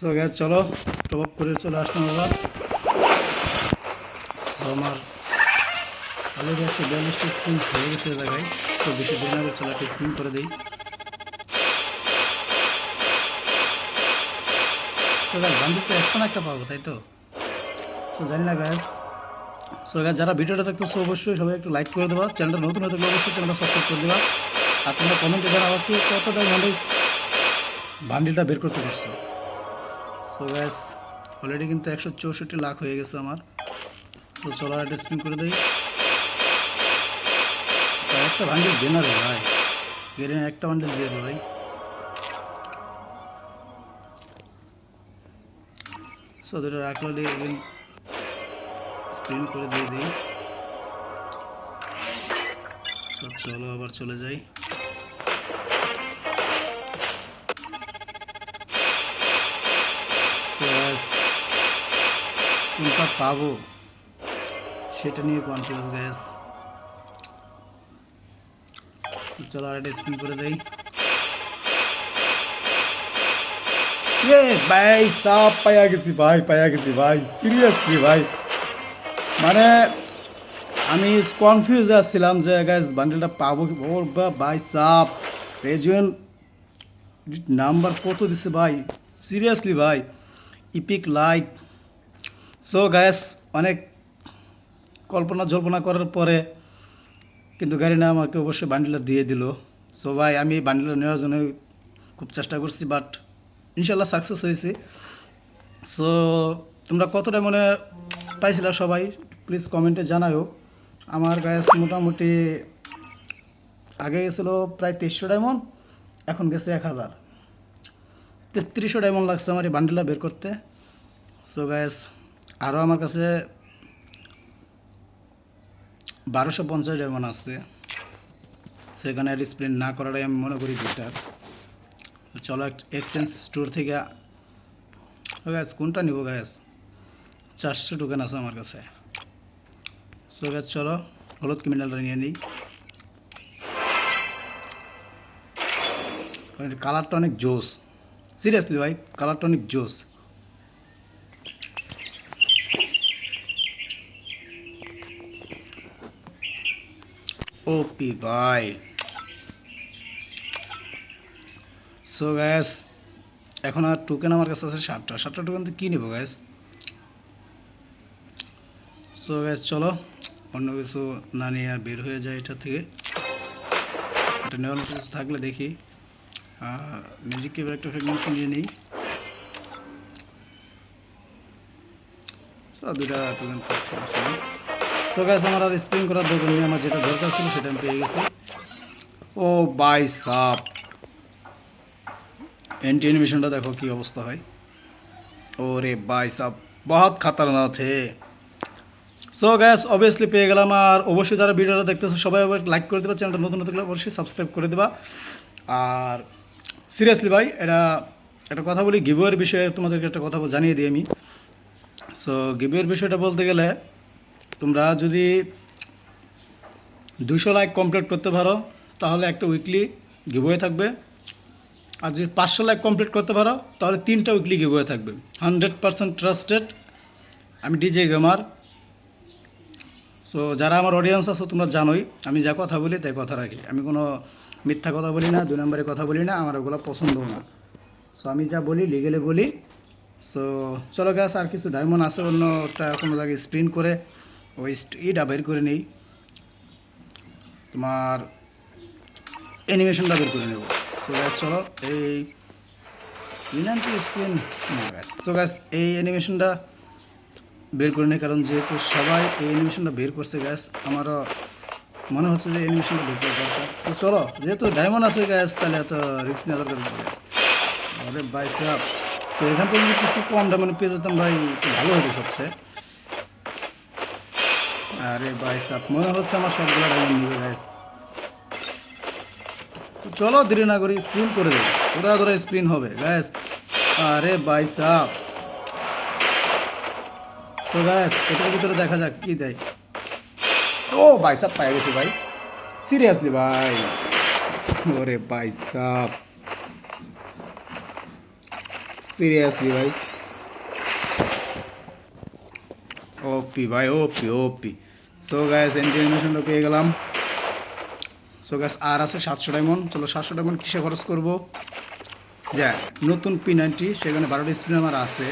তো গ্যাস চলো top up করে চলে আসলাম আবার। আমার অলরেডি একশো বিয়াল্লিশটা স্পিন হয়ে গেছে জায়গায়। তো বেশি দিন আগে চলে একটা স্পিন করে দিই। তো বান্ধব তো এখন একটা পাবো, তাই তো? তো জানি না গ্যাস সো গ্যাস যারা ভিডিওটা দেখতেছো, অবশ্যই সবাই একটু লাইক করে দেবা। চ্যানেলটা নতুন হতে গেলে অবশ্যই চ্যানেলটা সাবস্ক্রাইব করে দেবা। আর তোমরা কমেন্টে জানাব কি কতটা মানে বান্ডিলটা বের করতে পারছ। সো গ্যাস অলরেডি কিন্তু একশো চৌষট্টি লাখ হয়ে গেছে আমার। তো চলো একটা স্পিন করে দিই। একটা বান্ডিল দে না রে ভাই। গেলে একটা বান্ডিল দিয়ে ভাই। সো দুটো রাখলে স্পিন করে দিয়ে দিই। চলো, আবার চলে যাই। পাবো? সেটা নিয়ে কনফিউজ গ্যাস চলো আর স্পিন করে দেই। এ, ভাই সাপ পাইয়া গেছি, ভাই, পাইয়া গেছি, ভাই। সিরিয়াসলি ভাই। মানে আমি কনফিউজ আসছিলাম যে গ্যাস বান্ডেলটা পাবো কি ওর ভাই সাপ রেজুয়েন নাম্বার কত দিছে, ভাই? সিরিয়াসলি ভাই। ইপিক লাইক সো গ্যাস অনেক কল্পনা জল্পনা করার পরে কিন্তু গাড়ি না আমাকে অবশ্যই বান্ডিলটা দিয়ে দিল। সো ভাই, আমি বান্ডিলটা নেওয়ার জন্য খুব চেষ্টা করছি বাট ইনশাল্লাহ সাকসেস হয়েছে। সো তোমরা কতটা মনে পাইছিলা সবাই প্লিজ কমেন্টে জানাও আমার গ্যাস মোটামুটি আগে গেছিল প্রায় তেইশশো ডায়মন্ড এখন গেছে এক হাজার। তেত্রিশশো ডায়মন্ড লাগছে আমার এই বান্ডেলটা বের করতে। সো গ্যাস আরও আমার কাছে বারোশো পঞ্চাশ ডায়মন্ড আসছে। সেখানে আর না করাটাই আমি মনে করি বেটার চলো এক্সচেঞ্জ স্টোর থেকে গ্যাস কোনটা নিব গ্যাস চারশো টোকেন আছে আমার কাছে। সো গ্যাস চলো, হলুদ ক্রিমিনালটা নিয়ে নিই। কালারটা অনেক জোস। সিরিয়াসলি ভাই কালারটা অনেক জোস। ওপি ভাই সো গ্যাস এখন আর টোকেন আমার কাছে আছে সাতটা। সাতটা টোকেন তো কী নেব গ্যাস সো গ্যাস চলো, অন্য কিছু না নিয়ে বের হয়ে যায় এটা থেকে। এটা নেওয়ার মতো কিছু থাকলে দেখি। মিউজিক কেবল একটা ফ্রেগনেন্সি নিয়ে নিই। দুটা টোকেন তো গাছ আমার আর স্প্রিং করার দরকার নেই। আমার যেটা দরকার ছিল সেটা আমি পেয়ে গেছি। ও, বাই সাপ। एंटी एनिमेशन देखो कि अवस्था है और বাই साहब बहुत खतरनाक थे সো গ্যাস অবভিয়াসলি পেয়ে গেলাম আর অবশ্যই যারা ভিডিওটা দেখতেছো, সবাই লাইক করে দেবা চ্যানেলটা নতুন নতুন অবশ্যই সাবস্ক্রাইব করে দেবা। আর সিরিয়াসলি ভাই, এটা, একটা কথা বলি গিভওয়ের বিষয়ে তোমাদেরকে একটা কথা জানিয়ে দিই আমি। সো গিভওয়ের বিষয়টা বলতে গেলে তোমরা যদি দুশো লাইক কমপ্লিট করতে পারো, তাহলে একটা উইকলি গিভওয়ে থাকবে। আর যদি পাঁচশো লাইক কমপ্লিট করতে পারো, তাহলে তিনটা উইকলি গিভওয়ে থাকবে। হান্ড্রেড পারসেন্ট ট্রাস্টেড আমি ডিজে গেমার সো যারা আমার অডিয়েন্স আছো, তোমরা জানোই, আমি যা কথা বলি, তাই কথা রাখি। আমি কোনো মিথ্যা কথা বলি না, দুই নম্বরে কথা বলি না, আমার ওগুলো পছন্দও না। সো আমি যা বলি লিগেলে বলি। সো চলো গ্যাস আর কিছু ডায়মন্ড আছে অন্যটা কোনো জায়গায় স্প্রিন করে ওই ইটা বের করে নেই। তোমার অ্যানিমেশনটা বের করে নেব। তো গ্যাস চলো, এই ইনান্টি স্ক্রিন তো গ্যাস এই অ্যানিমেশনটা বের করে নেই কারণ যেহেতু সবাই এই অ্যানিমেশনটা বের করছে গ্যাস আমারও মনে হচ্ছে যে অ্যানিমেশনটা বের করা দরকার। তো চলো, যেহেতু ডায়মন্ড আছে গ্যাস তাহলে এত রিক্স নেওয়া দরকার ভাই সাহেব, তো এখান থেকে কিছু কম ডায়মন্ড পেয়ে যেতাম ভাই ভালো হতো সবচেয়ে। আরে ভাই সাহেব মনে হচ্ছে আমার সবগুলো ডায়মন্ড নিবে গ্যাস তো চলো দেরি না করি স্ক্রিন করে দেবো ওরা ধরে স্ক্রিন হবে গ্যাস আরে ভাই সাহ তো গ্যাস এটার ভিতরে দেখা যাক কি দেয়। ও, ভাই সাহ পাই গেছি, ভাই। সিরিয়াসলি ভাই। ওরে ভাই সাহ সিরিয়াসলি ভাই। ওপি ভাই, ওপি ওপি। সো গ্যাস এন্টারটেনমেন্টটা পেয়ে গেলাম। সো গ্যাস আর আছে সাতশো ডায়মন্ড চলো সাতশো ডায়মন্ড কিসে খরচ করব? যা, নতুন পি নাইনটি সেখানে বারোটা স্পিন আমার আছে।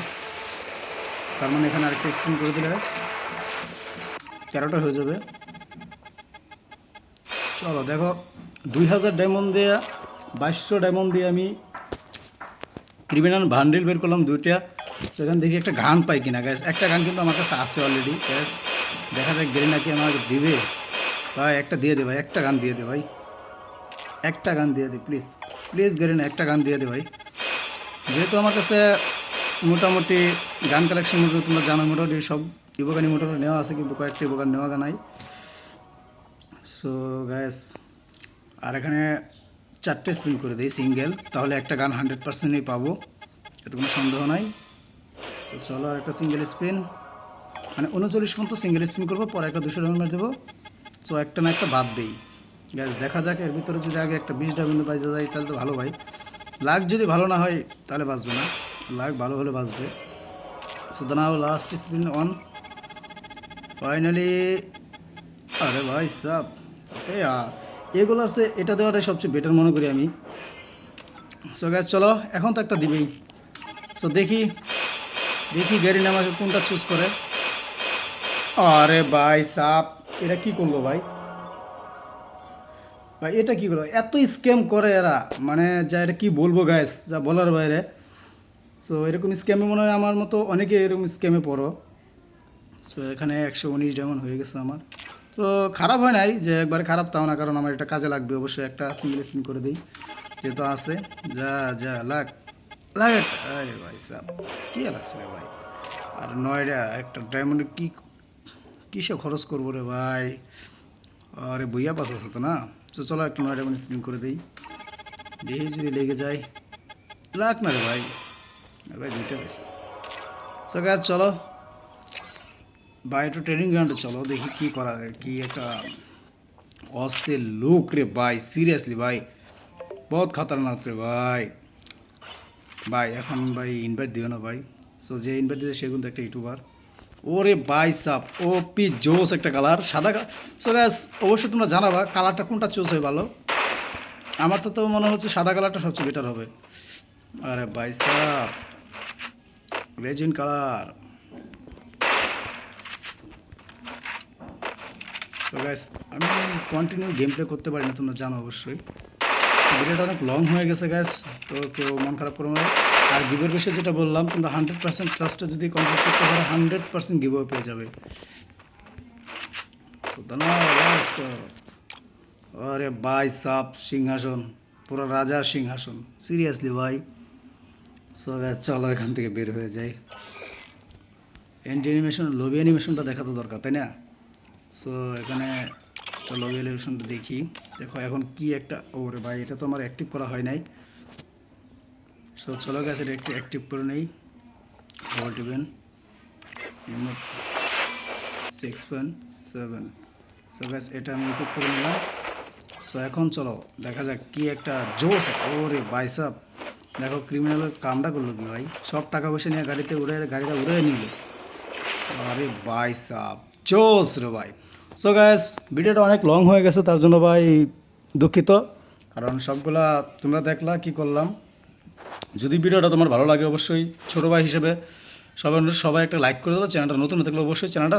তার মানে এখানে আরেকটা স্পিন করে দিলে তেরোটা হয়ে যাবে। চলো দেখো, দুই হাজার ডায়মন্ড দিয়ে, বাইশশো ডায়মন্ড দিয়ে আমি ক্রিমিনাল ভান্ডেল বের করলাম দুইটা। সেখান দেখি একটা গান পাই কিনা গ্যাস একটা গান কিন্তু আমার কাছে আছে অলরেডি গ্যাস দেখা যাক গেলে নাকি আমাকে দিবে। ভাই, একটা দিয়ে দে ভাই, একটা গান দিয়ে দে ভাই। একটা গান দিয়ে দে প্লিজ প্লিজ গেরিনা, একটা গান দিয়ে দে ভাই। যেহেতু আমার কাছে মোটামুটি গান কালেকশন মধ্যে তোমরা জানো, মোটামুটি সব ইবোগানি মোটামুটি নেওয়া আছে, কিন্তু কয়েকটা ইবোগান নেওয়া নাই। সো গ্যাস আর এখানে চারটে স্পিন করে দিই সিঙ্গেল তাহলে একটা গান হান্ড্রেড পার্সেন্টই পাবো, এতে কোনো সন্দেহ নাই। তো চলো আর একটা সিঙ্গেল স্পিন মানে উনচল্লিশ পর্যন্ত সিঙ্গেল স্পিন করব, পরে একটা দুশো ডায়মন্ড মেরে দেবো। সো একটা না একটা বাদ দেই। গ্যাস দেখা যাক, এর ভিতরে যদি আগে একটা বিশ ডায়মন্ড পাইতে যায়, তাহলে তো ভালো ভাই। লাখ যদি ভালো না হয়, তাহলে বাঁচবে না। লাখ ভালো হলে বাঁচবে। So now last spin on finally আরে ভাই এ আ- এগুলো আছে, এটা দেওয়াটাই সবচেয়ে বেটার মনে করি আমি। সো গ্যাস চলো, এখন তো একটা দিবেই। সো দেখি দেখি গ্যারিন আমাকে কোনটা চুজ করে। আরে ভাই সাপ, এটা কি করল ভাই? ভাই, এটা কি করল? এত স্ক্যাম করে এরা। মানে যা এটা কি বলব গ্যাস যা বলার বাইরে। সো এরকম স্ক্যামে মনে হয় আমার মতো অনেকে এরকম স্ক্যামে পড়ো। সো এখানে একশো উনিশ ডায়মন্ড হয়ে গেছে আমার। তো, খারাপ হয় নাই যে একবারে খারাপ তাও না, কারণ আমার এটা কাজে লাগবে। অবশ্যই একটা সিঙ্গেল স্পিন করে দিই, যেহেতু আছে। যা যা, লাগ লাগ। ভাই সাহ কী লাগছে ভাই? আর নয়টা একটা ডায়মন্ডে কি কিসে খরচ করব রে ভাই? আরে বইয়া পাস আছে তো না। তো চলো একটা নয় ডায়মন্ড স্পিন করে দিই। দেখি যদি লেগে যায়, লাগ না রে ভাই। ভাই, দুইটা পাইছে সো গাছ চলো। ভাই একটু ট্রেনিং গ্রাউন্ডে চলো, দেখি কী করা যায়, কি একটা অস্থির লোক রে ভাই সিরিয়াসলি ভাই। বহুত খতরনাক রে ভাই। ভাই, এখন ভাই ইনভাইট দিও না ভাই। সো যে ইনভাইট দিয়েছে, সে কিন্তু একটা ইউটিউবার ওরে ভাই সাপ ও পি জোস একটা কালার সাদা সো গ্যাস অবশ্যই তোমরা জানাবা কালারটা কোনটা চুজ হয় ভালো। আমার তো তো মনে হচ্ছে সাদা কালারটা সবচেয়ে বেটার হবে। আরে ভাই সাপ রেজিন কালার তো গ্যাস আমি কন্টিনিউ গেম প্লে করতে পারি না তোমরা জানো অবশ্যই। ভিডিওটা অনেক লং হয়ে গেছে গ্যাস তো কেউ মন খারাপ করো না। আর গিভের বিষয়ে যেটা বললাম, তোমরা হান্ড্রেড পার্সেন্ট ট্রাস্টে যদি কমপ্লিট করতে পারো হান্ড্রেড পার্সেন্ট গিভ পেয়ে যাবে। আরে ভাই, সাপ, সিংহাসন, পুরো রাজার সিংহাসন। সিরিয়াসলি ভাই। সো গ্যাস চলো এখান থেকে বের হয়ে যায় এন্টি অ্যানিমেশন লবি অ্যানিমেশনটা দেখা তো দরকার, তাই না? সো এখানে লবি অ্যানিমেশনটা দেখি। দেখো, এখন কি একটা ওরে ভাই, এটা তো আমার অ্যাক্টিভ করা হয় নাই। সো চলো গেছে একটু অ্যাক্টিভ করে নেই। Volt even six point seven so guys এটা আমি ইউটিউব করে নিলাম। সো এখন চলো, দেখা যাক কি একটা জোস ওরে বাইসাপ দেখো ক্রিমিনালের কামটা করল কি ভাই? সব টাকা পয়সা নিয়ে গাড়িতে উড়ে, গাড়িটা উড়ে নিল। আরে ভাই সাপ জোস রে ভাই। সো গ্যাস ভিডিওটা অনেক লং হয়ে গেছে, তার জন্য ভাই দুঃখিত। কারণ সবগুলা তোমরা দেখলা, কি করলাম? যদি ভিডিওটা তোমার ভালো লাগে অবশ্যই ছোটো ভাই হিসেবে সবাই সবাই একটা লাইক করে দেবো চ্যানেলটা নতুন থাকলে অবশ্যই চ্যানেলটা